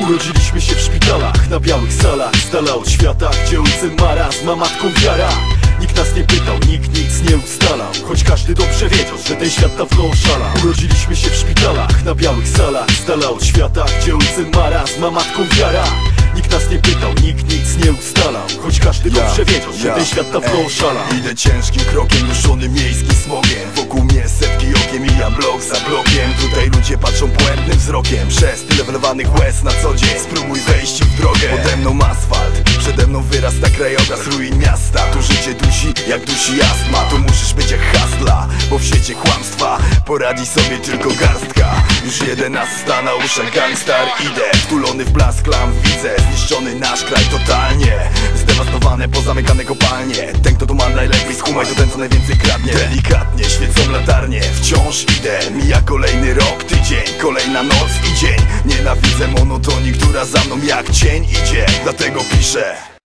Urodziliśmy się w szpitalach, na białych salach Z dala od świata, gdzie ojcem marazm, ma matką wiara. Nikt nas nie pytał, nikt nic nie ustalał Choć każdy dobrze wiedział, że ten świat dawno oszalał Urodziliśmy się w szpitalach, na białych salach Z dala od świata, gdzie ojcem marazm, ma matką wiara. Nikt nas nie pytał, nikt nic nie ustalał Choć każdy dobrze wiedział, że ja, ten świat dawno ej, oszalał Idę ciężkim krokiem, duszony miejskim smogiem. Wokół mnie setki okiem, mijam blok za blokiem wzrokiem. Przez tyle wylewanych łez na co dzień. Spróbuj wejść w drogę. Pode mną asfalt, przede mną wyrasta krajobraz. Ruin miasta Tu życie dusi, jak dusi astma. Tu musisz być jak hasla, bo w świecie kłamstwa Poradzi sobie tylko garstka. Już jedenasta na uszach gangstar. Idę, wtulony w blask lamp widzę Zniszczony nasz kraj totalnie. Zdewastowane, pozamykane kopalnie. Ten kto tu ma najlepiej schumaj to ten co najwięcej kradnie. Delikatnie świecą latarnie. Wciąż idę, mija kolejny rok, tydzień Kolejna noc i dzień. Nienawidzę monotonii, która za mną jak cień idzie. Dlatego piszę